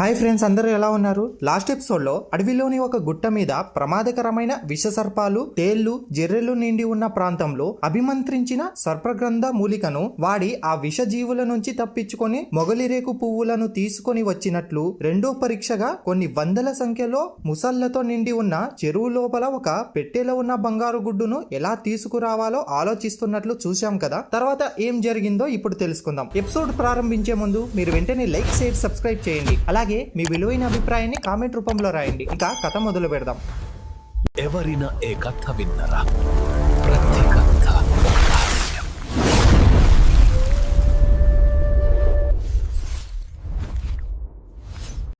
Hi friends అందరూ ఎలా ఉన్నారు? లాస్ట్ ఎపిసోడ్లో అడవిలోని ఒక గుట్ట మీద ప్రమాదకరమైన విషసర్పాలు తేళ్ళు జెర్రెలు నిండి ఉన్న ప్రాంతంలో అభిమంత్రించిన సర్పగ్రంథ మూలికను వాడి ఆ విష జీవుల నుంచి తప్పించుకొని మొగలిరేకు పువ్వులను తీసుకొని వచ్చినట్లు రెండో పరీక్షగా కొన్ని వందల సంఖ్యలో ముసళ్ళతో నిండి ఉన్న చెరువు లోపల ఒక పెట్టెలో ఉన్న బంగారు గుడ్డును ఎలా తీసుకురావాలో ఆలోచిస్తున్నట్లు చూశాం కదా? తర్వాత ఏం జరిగిందో ఇప్పుడు తెలుసుకుందాం. ఎపిసోడ్ ప్రారంభించే ముందు మీరు వెంటనే లైక్ షేర్ సబ్స్క్రైబ్ చేయండి. అలాగే మీ విలువైన అభిప్రాయాన్ని కామెంట్ రూపంలో రాయండి. ఇక కథ మొదలు పెడదాం. ఎవరైనా ఏ కథ విన్నరా? ప్రతి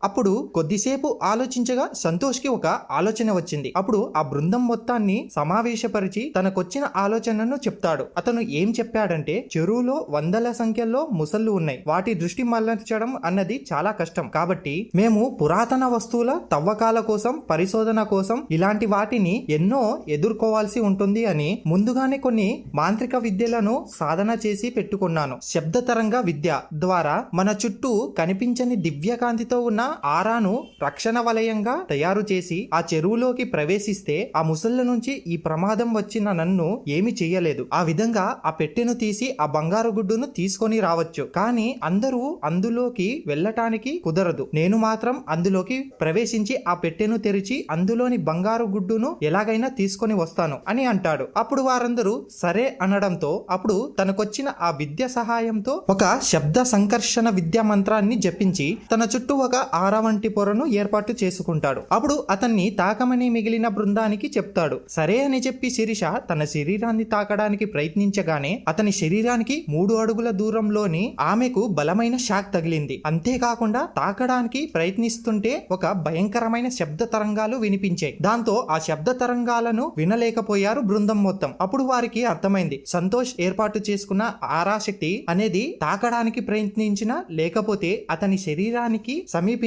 అప్పుడు కొద్దిసేపు ఆలోచించగా సంతోష్కి ఒక ఆలోచన వచ్చింది. అప్పుడు ఆ బృందం మొత్తాన్ని సమావేశపరిచి తనకొచ్చిన ఆలోచనను చెప్తాడు. అతను ఏం చెప్పాడంటే చెరువులో వందల సంఖ్యలో ముసళ్ళు ఉన్నాయి. వాటి దృష్టి మళ్ళించడం అన్నది చాలా కష్టం. కాబట్టి మేము పురాతన వస్తువుల తవ్వకాల కోసం పరిశోధన కోసం ఇలాంటి వాటిని ఎన్నో ఎదుర్కోవాల్సి ఉంటుంది అని ముందుగానే కొన్ని మాంత్రిక విద్యలను సాధన చేసి పెట్టుకున్నాను. శబ్ద తరంగ విద్య ద్వారా మన చుట్టూ కనిపించని దివ్యకాంతితో ఉన్న ఆరాను రక్షణ వలయంగా తయారు చేసి ఆ చెరువులోకి ప్రవేశిస్తే ఆ ముసళ్ళ నుంచి ఈ ప్రమాదం వచ్చిన నన్ను ఏమి చెయ్యలేదు ఆ విధంగా ఆ పెట్టెను తీసి ఆ బంగారు గుడ్డును తీసుకొని రావచ్చు. కానీ అందరూ అందులోకి వెళ్ళటానికి కుదరదు. నేను మాత్రం అందులోకి ప్రవేశించి ఆ పెట్టెను తెరిచి అందులోని బంగారు గుడ్డును ఎలాగైనా తీసుకొని వస్తాను అని అంటాడు. అప్పుడు వారందరూ సరే అనడంతో అప్పుడు తనకొచ్చిన ఆ విద్య సహాయంతో ఒక శబ్ద సంకర్షణ విద్యా మంత్రాన్ని జపించి తన చుట్టూ ఒక ఆరా వంటి పొరను ఏర్పాటు చేసుకుంటాడు. అప్పుడు అతన్ని తాకమని మిగిలిన బృందానికి చెప్తాడు. సరే అని చెప్పి శిరీష తన శరీరాన్ని తాకడానికి ప్రయత్నించగానే అతని శరీరానికి మూడు అడుగుల దూరంలోని ఆమెకు బలమైన షాక్ తగిలింది. అంతేకాకుండా తాకడానికి ప్రయత్నిస్తుంటే ఒక భయంకరమైన శబ్ద తరంగాలు వినిపించాయి. దాంతో ఆ శబ్ద తరంగాలను వినలేకపోయారు బృందం మొత్తం. అప్పుడు వారికి అర్థమైంది. సంతోష్ ఏర్పాటు చేసుకున్న ఆరాశక్తి అనేది తాకడానికి ప్రయత్నించిన లేకపోతే అతని శరీరానికి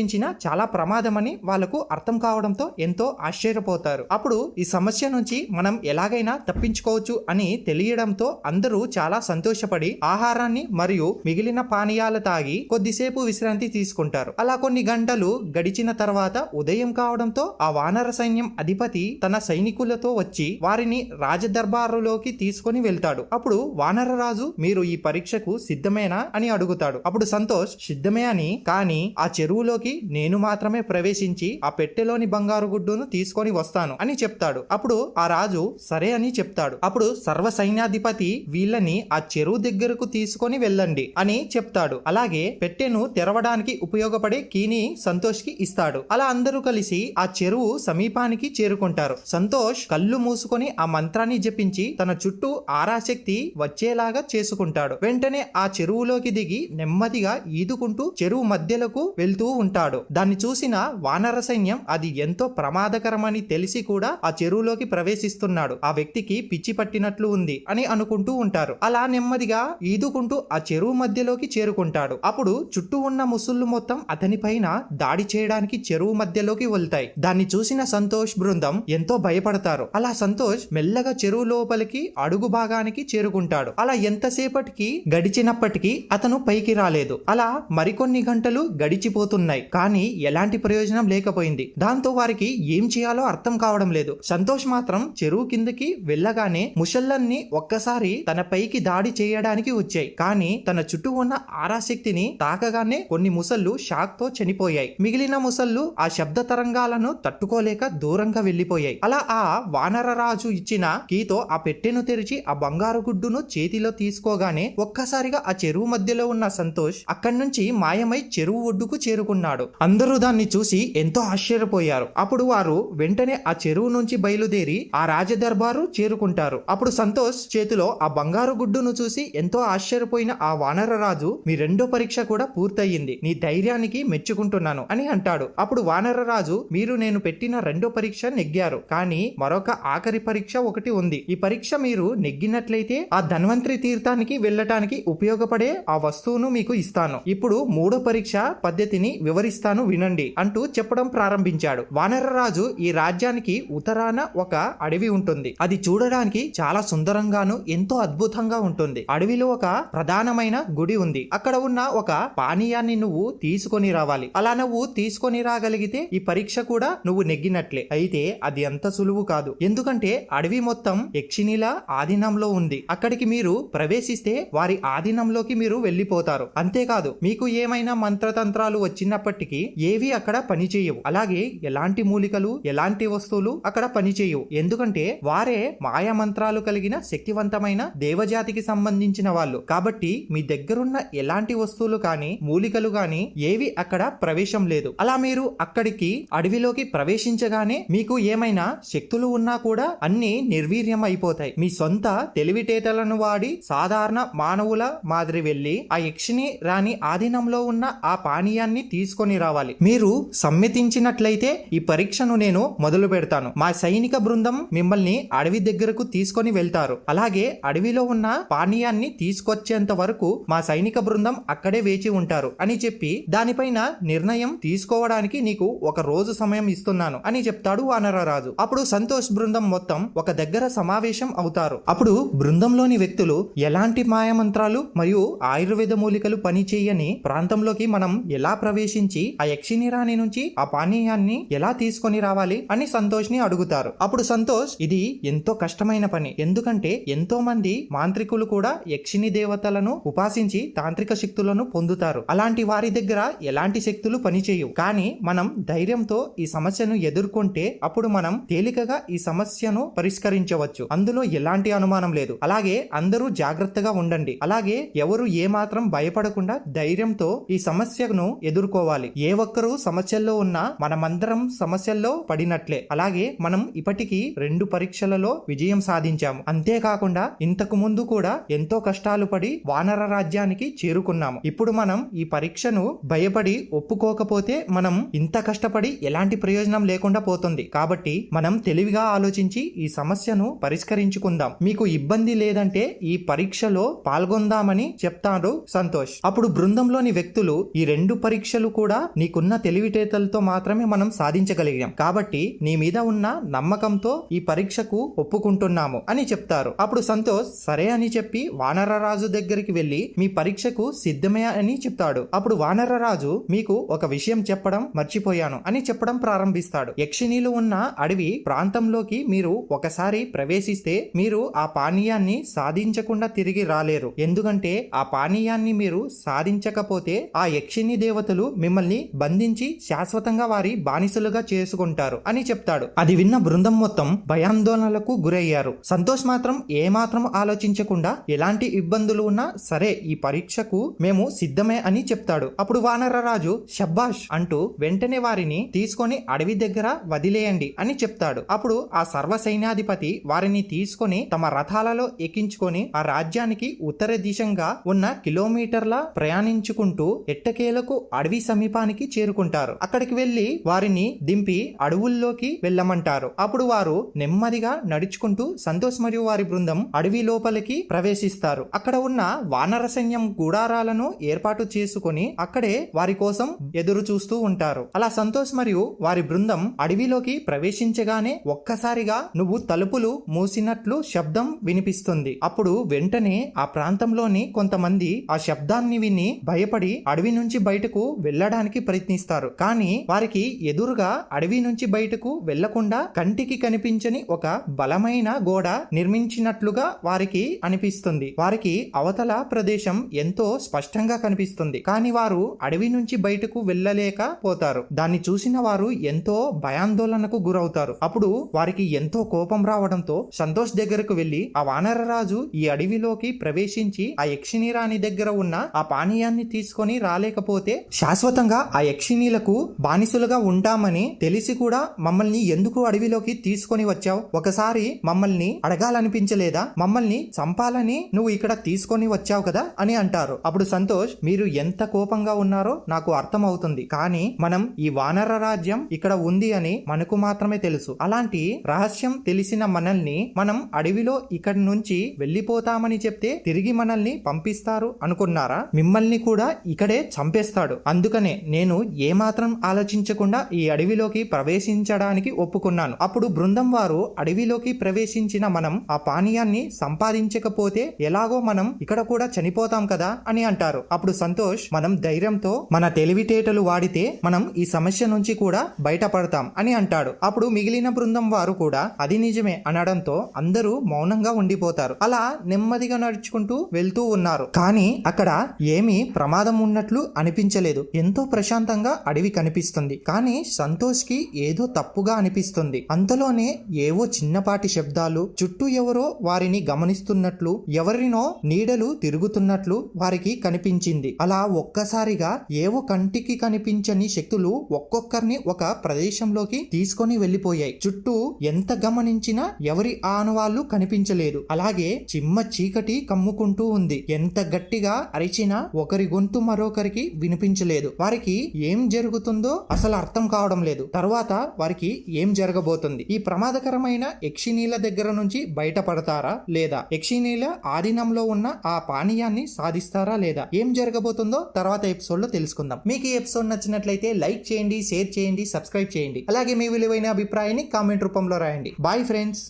చూపించినా చాలా ప్రమాదమని వాళ్ళకు అర్థం కావడంతో ఎంతో ఆశ్చర్యపోతారు. అప్పుడు ఈ సమస్య నుంచి మనం ఎలాగైనా తప్పించుకోవచ్చు అని తెలియడంతో అందరూ చాలా సంతోషపడి ఆహారాన్ని మరియు మిగిలిన పానీయాలు తాగి కొద్దిసేపు విశ్రాంతి తీసుకుంటారు. అలా కొన్ని గంటలు గడిచిన తర్వాత ఉదయం కావడంతో ఆ వానర సైన్యం అధిపతి తన సైనికులతో వచ్చి వారిని రాజదర్బారులోకి తీసుకొని వెళ్తాడు. అప్పుడు వానరరాజు మీరు ఈ పరీక్షకు సిద్ధమేనా? అని అడుగుతాడు. అప్పుడు సంతోష్ సిద్ధమే అని. కానీ ఆ చెరువులోకి నేను మాత్రమే ప్రవేశించి ఆ పెట్టెలోని బంగారు గుడ్డును తీసుకొని వస్తాను అని చెప్తాడు. అప్పుడు ఆ రాజు సరే అని చెప్తాడు. అప్పుడు సర్వ సైన్యాధిపతి వీళ్ళని ఆ చెరువు దగ్గరకు తీసుకొని వెళ్ళండి అని చెప్తాడు. అలాగే పెట్టెను తెరవడానికి ఉపయోగపడే కీని సంతోష్కి ఇస్తాడు. అలా అందరూ కలిసి ఆ చెరువు సమీపానికి చేరుకుంటారు. సంతోష్ కళ్ళు మూసుకొని ఆ మంత్రాన్ని జపించి తన చుట్టూ ఆరాశక్తి వచ్చేలాగా చేసుకుంటాడు. వెంటనే ఆ చెరువులోకి దిగి నెమ్మదిగా ఈదుకుంటూ చెరువు మధ్యలకు వెళ్తూ ఉంటాడు. దాన్ని చూసిన వానర సైన్యం అది ఎంతో ప్రమాదకరమని తెలిసి కూడా ఆ చెరువులోకి ప్రవేశిస్తున్నాడు. ఆ వ్యక్తికి పిచ్చి పట్టినట్లు ఉంది అని అనుకుంటూ ఉంటారు. అలా నెమ్మదిగా ఈదుకుంటూ ఆ చెరువు మధ్యలోకి చేరుకుంటాడు. అప్పుడు చుట్టూ ఉన్న ముసుళ్ళు మొత్తం అతని పైన దాడి చేయడానికి చెరువు మధ్యలోకి వెళ్తాయి. దాన్ని చూసిన సంతోష్ బృందం ఎంతో భయపడతారు. అలా సంతోష్ మెల్లగా చెరువు లోపలికి అడుగు భాగానికి చేరుకుంటాడు. అలా ఎంతసేపటికి గడిచినప్పటికీ అతను పైకి రాలేదు. అలా మరికొన్ని గంటలు గడిచిపోతున్నాయి. కానీ ఎలాంటి ప్రయోజనం లేకపోయింది. దాంతో వారికి ఏం చేయాలో అర్థం కావడం లేదు. సంతోష్ మాత్రం చెరువు కిందకి వెళ్ళగానే ముసళ్ళన్ని ఒక్కసారి తన పైకి దాడి చేయడానికి వచ్చాయి. కానీ తన చుట్టూ ఉన్న ఆరాశక్తిని తాకగానే కొన్ని ముసళ్ళు షాక్తో చనిపోయాయి. మిగిలిన ముసళ్ళు ఆ శబ్ద తరంగాలను తట్టుకోలేక దూరంగా వెళ్ళిపోయాయి అలా ఆ వానరరాజు ఇచ్చిన కీతో ఆ పెట్టెను తెరిచి ఆ బంగారు గుడ్డును చేతిలో తీసుకోగానే ఒక్కసారిగా ఆ చెరువు మధ్యలో ఉన్న సంతోష్ అక్కడి నుంచి మాయమై చెరువు ఒడ్డుకు చేరుకున్నాడు. అందరూ దాన్ని చూసి ఎంతో ఆశ్చర్యపోయారు. అప్పుడు వారు వెంటనే ఆ చెరువు నుంచి బయలుదేరి ఆ రాజదర్బారు చేరుకుంటారు. అప్పుడు సంతోష్ చేతిలో ఆ బంగారు గుడ్డును చూసి ఎంతో ఆశ్చర్యపోయిన ఆ వానరరాజు మీ రెండో పరీక్ష కూడా పూర్తయింది. నీ ధైర్యానికి మెచ్చుకుంటున్నాను అని అంటాడు. అప్పుడు వానరరాజు మీరు నేను పెట్టిన రెండో పరీక్ష నెగ్గారు. కానీ మరొక ఆఖరి పరీక్ష ఒకటి ఉంది. ఈ పరీక్ష మీరు నెగ్గినట్లయితే ఆ ధన్వంతరి తీర్థానికి వెళ్ళటానికి ఉపయోగపడే ఆ వస్తువును మీకు ఇస్తాను. ఇప్పుడు మూడో పరీక్ష పద్ధతిని వివరి వివరిస్తాను వినండి అంటూ చెప్పడం ప్రారంభించాడు. వానరరాజు ఈ రాజ్యానికి ఉత్తరాన ఒక అడవి ఉంటుంది. అది చూడడానికి చాలా సుందరంగాను ఎంతో అద్భుతంగా ఉంటుంది. అడవిలో ఒక ప్రధానమైన గుడి ఉంది. అక్కడ ఉన్న ఒక పానీయాన్ని నువ్వు తీసుకొని రావాలి. అలా నువ్వు తీసుకొని రాగలిగితే ఈ పరీక్ష కూడా నువ్వు నెగ్గినట్లే. అయితే అది అంత సులువు కాదు. ఎందుకంటే అడవి మొత్తం యక్షిణిల ఆధీనంలో ఉంది. అక్కడికి మీరు ప్రవేశిస్తే వారి ఆధీనంలోకి మీరు వెళ్ళిపోతారు. అంతేకాదు మీకు ఏమైనా మంత్రతంత్రాలు వచ్చినప్పటికీ ఏవి అక్కడ పనిచేయవు అలాగే ఎలాంటి మూలికలు ఎలాంటి వస్తువులు అక్కడ పనిచేయవు ఎందుకంటే వారే మాయా మంత్రాలు కలిగిన శక్తివంతమైన దేవజాతికి సంబంధించిన వాళ్ళు. కాబట్టి మీ దగ్గరున్న ఎలాంటి వస్తువులు కానీ మూలికలు కానీ ఏవి అక్కడ ప్రవేశం లేదు. అలా మీరు అక్కడికి అడవిలోకి ప్రవేశించగానే మీకు ఏమైనా శక్తులు ఉన్నా కూడా అన్ని నిర్వీర్యం అయిపోతాయి. మీ సొంత తెలివితేటలను వాడి సాధారణ మానవుల మాదిరి వెళ్ళి ఆ యక్షిని రాణి ఆధీనంలో ఉన్న ఆ పానీయాన్ని తీసుకొని రావాలి. మీరు సమ్మతించినట్లయితే ఈ పరీక్షను నేను మొదలు పెడతాను. మా సైనిక బృందం మిమ్మల్ని అడవి దగ్గరకు తీసుకొని వెళ్తారు. అలాగే అడవిలో ఉన్న పానీయాన్ని తీసుకొచ్చేంత వరకు మా సైనిక బృందం అక్కడే వేచి ఉంటారు అని చెప్పి దానిపైన నిర్ణయం తీసుకోవడానికి నీకు ఒక రోజు సమయం ఇస్తున్నాను అని చెప్తాడు వానరరాజు. అప్పుడు సంతోష్ బృందం మొత్తం ఒక దగ్గర సమావేశం అవుతారు. అప్పుడు బృందంలోని వ్యక్తులు ఎలాంటి మాయమంత్రాలు మరియు ఆయుర్వేద మూలికలు పనిచేయని ప్రాంతంలోకి మనం ఎలా ప్రవేశించి ఆ యక్షిని రాణి నుంచి ఆ పానీయాన్ని ఎలా తీసుకొని రావాలి అని సంతోష్ని అడుగుతారు. అప్పుడు సంతోష్ ఇది ఎంతో కష్టమైన పని. ఎందుకంటే ఎంతో మంది మాంత్రికులు కూడా యక్షిని దేవతలను ఉపాసించి తాంత్రిక శక్తులను పొందుతారు. అలాంటి వారి దగ్గర ఎలాంటి శక్తులు పనిచేయవు. కానీ మనం ధైర్యంతో ఈ సమస్యను ఎదుర్కొంటే అప్పుడు మనం తేలికగా ఈ సమస్యను పరిష్కరించవచ్చు. అందులో ఎలాంటి అనుమానం లేదు. అలాగే అందరూ జాగ్రత్తగా ఉండండి. అలాగే ఎవరు ఏమాత్రం భయపడకుండా ధైర్యంతో ఈ సమస్యను ఎదుర్కోవాలి. ఏ ఒక్కరూ సమస్యల్లో ఉన్నా మనమందరం సమస్యల్లో పడినట్లే. అలాగే మనం ఇప్పటికీ రెండు పరీక్షలలో విజయం సాధించాము. అంతేకాకుండా ఇంతకు ముందు కూడా ఎంతో కష్టాలు పడి వానర రాజ్యానికి చేరుకున్నాము. ఇప్పుడు మనం ఈ పరీక్షను భయపడి ఒప్పుకోకపోతే మనం ఇంత కష్టపడి ఎలాంటి ప్రయోజనం లేకుండా పోతుంది. కాబట్టి మనం తెలివిగా ఆలోచించి ఈ సమస్యను పరిష్కరించుకుందాం. మీకు ఇబ్బంది లేదంటే ఈ పరీక్షలో పాల్గొందామని చెప్తాడు సంతోష్. అప్పుడు బృందంలోని వ్యక్తులు ఈ రెండు పరీక్షలు కూడా నీకున్న తెలివితేటలతో మాత్రమే మనం సాధించగలిగాం. కాబట్టి నీ మీద ఉన్న నమ్మకంతో ఈ పరీక్షకు ఒప్పుకుంటున్నాము అని చెప్తారు. అప్పుడు సంతోష్ సరే అని చెప్పి వానరరాజు దగ్గరికి వెళ్ళి మీ పరీక్షకు సిద్ధమే అని చెప్తాడు. అప్పుడు వానరరాజు మీకు ఒక విషయం చెప్పడం మర్చిపోయాను అని చెప్పడం ప్రారంభిస్తాడు. యక్షిణీలు ఉన్న అడవి ప్రాంతంలోకి మీరు ఒకసారి ప్రవేశిస్తే మీరు ఆ పానీయాన్ని సాధించకుండా తిరిగి రాలేరు. ఎందుకంటే ఆ పానీయాన్ని మీరు సాధించకపోతే ఆ యక్షిణి దేవతలు మిమ్మల్ని బంధించి శాశ్వతంగా వారి బానిసలుగా చేసుకుంటారు అని చెప్తాడు. అది విన్న బృందం మొత్తం భయాందోళనలకు గురయ్యారు. సంతోష్ మాత్రం ఏమాత్రం ఆలోచించకుండా ఎలాంటి ఇబ్బందులు ఉన్నా సరే ఈ పరీక్షకు మేము సిద్ధమే అని చెప్తాడు. అప్పుడు వానరరాజు షబ్బాష్ అంటూ వెంటనే వారిని తీసుకొని అడవి దగ్గర వదిలేయండి అని చెప్తాడు. అప్పుడు ఆ సర్వ సైన్యాధిపతి వారిని తీసుకొని తమ రథాలలో ఎక్కించుకొని ఆ రాజ్యానికి ఉత్తర దిశంగా ఉన్న కిలోమీటర్ల ప్రయాణించుకుంటూ ఎట్టకేలకు అడవి సమీప ద్వీపానికి చేరుకుంటారు. అక్కడికి వెళ్ళి వారిని దింపి అడవుల్లోకి వెళ్ళమంటారు. అప్పుడు వారు నెమ్మదిగా నడుచుకుంటూ సంతోష్ మరియు వారి బృందం అడవి లోపలికి ప్రవేశిస్తారు. అక్కడ ఉన్న వానర సైన్యం గుడారాలను ఏర్పాటు చేసుకొని అక్కడే వారి కోసం ఎదురు చూస్తూ ఉంటారు. అలా సంతోష్ మరియు వారి బృందం అడవిలోకి ప్రవేశించగానే ఒక్కసారిగా నువ్వు తలుపులు మూసినట్లు శబ్దం వినిపిస్తుంది. అప్పుడు వెంటనే ఆ ప్రాంతంలోని కొంతమంది ఆ శబ్దాన్ని విని భయపడి అడవి నుంచి బయటకు వెళ్ళడానికి ప్రయత్నిస్తారు. కానీ వారికి ఎదురుగా అడవి నుంచి బయటకు వెళ్ళకుండా కంటికి కనిపించని ఒక బలమైన గోడ నిర్మించినట్లుగా వారికి అనిపిస్తుంది. వారికి అవతల ప్రదేశం ఎంతో స్పష్టంగా కనిపిస్తుంది. కానీ వారు అడవి నుంచి బయటకు వెళ్ళలేకపోతారు దాన్ని చూసిన వారు ఎంతో భయాందోళనకు గురవుతారు. అప్పుడు వారికి ఎంతో కోపం రావడంతో సంతోష్ దగ్గరకు వెళ్ళి ఆ వానరరాజు ఈ అడవిలోకి ప్రవేశించి ఆ యక్షిణి రాణి దగ్గర ఉన్న ఆ పానీయాన్ని తీసుకొని రాలేకపోతే శాశ్వతంగా ఆ యక్షిణీలకు బానిసులుగా ఉంటామని తెలిసి కూడా మమ్మల్ని ఎందుకు అడవిలోకి తీసుకొని వచ్చావు? ఒకసారి మమ్మల్ని అడగాలనిపించలేదా? మమ్మల్ని చంపాలని నువ్వు ఇక్కడ తీసుకొని వచ్చావు కదా? అని అంటారు. అప్పుడు సంతోష్ మీరు ఎంత కోపంగా ఉన్నారో నాకు అర్థమవుతుంది. కానీ మనం ఈ వానర రాజ్యం ఇక్కడ ఉంది అని మనకు మాత్రమే తెలుసు. అలాంటి రహస్యం తెలిసిన మనల్ని మనం అడవిలో ఇక్కడి నుంచి వెళ్ళిపోతామని చెప్తే తిరిగి మనల్ని పంపిస్తారు అనుకున్నారా? మిమ్మల్ని కూడా ఇక్కడే చంపేస్తాడు. అందుకనే వెంటనే నేను ఏమాత్రం ఆలోచించకుండా ఈ అడవిలోకి ప్రవేశించడానికి ఒప్పుకున్నాను. అప్పుడు బృందం వారు అడవిలోకి ప్రవేశించిన మనం ఆ పానీయాన్ని సంపాదించకపోతే ఎలాగో మనం ఇక్కడ కూడా చనిపోతాం కదా అని అంటారు. అప్పుడు సంతోష్ మనం ధైర్యంతో మన తెలివితేటలు వాడితే మనం ఈ సమస్య నుంచి కూడా బయటపడతాం అని అంటాడు. అప్పుడు మిగిలిన బృందం వారు కూడా అది నిజమే అనడంతో అందరూ మౌనంగా ఉండిపోతారు. అలా నెమ్మదిగా నడుచుకుంటూ వెళ్తూ ఉన్నారు. కానీ అక్కడ ఏమీ ప్రమాదం ఉన్నట్లు అనిపించలేదు. ఎంతో ప్రశాంతంగా అడవి కనిపిస్తుంది. కానీ సంతోష్కి ఏదో తప్పుగా అనిపిస్తుంది. అంతలోనే ఏవో చిన్నపాటి శబ్దాలు చుట్టూ ఎవరో వారిని గమనిస్తున్నట్లు ఎవరినో నీడలు తిరుగుతున్నట్లు వారికి కనిపించింది. అలా ఒక్కసారిగా ఏవో కంటికి కనిపించని శక్తులు ఒక్కొక్కరిని ఒక ప్రదేశంలోకి తీసుకొని వెళ్ళిపోయాయి చుట్టూ ఎంత గమనించినా ఎవరి ఆనవాళ్ళు కనిపించలేదు. అలాగే చిమ్మ చీకటి కమ్ముకుంటూ ఉంది. ఎంత గట్టిగా అరిచినా ఒకరి గొంతు మరొకరికి వినిపించలేదు. వారికి ఏం జరుగుతుందో అసలు అర్థం కావడం లేదు. తర్వాత వారికి ఏం జరగబోతుంది? ఈ ప్రమాదకరమైన యక్షినీల దగ్గర నుంచి బయటపడతారా లేదా? యక్షినీల ఆధీనంలో ఉన్న ఆ పానీయాన్ని సాధిస్తారా లేదా? ఏం జరగబోతుందో తర్వాత ఎపిసోడ్లో తెలుసుకుందాం. మీకు ఈ ఎపిసోడ్ నచ్చినట్లయితే లైక్ చేయండి షేర్ చేయండి సబ్స్క్రైబ్ చేయండి. అలాగే మీ విలువైన అభిప్రాయాన్ని కామెంట్ రూపంలో రాయండి. Bye friends!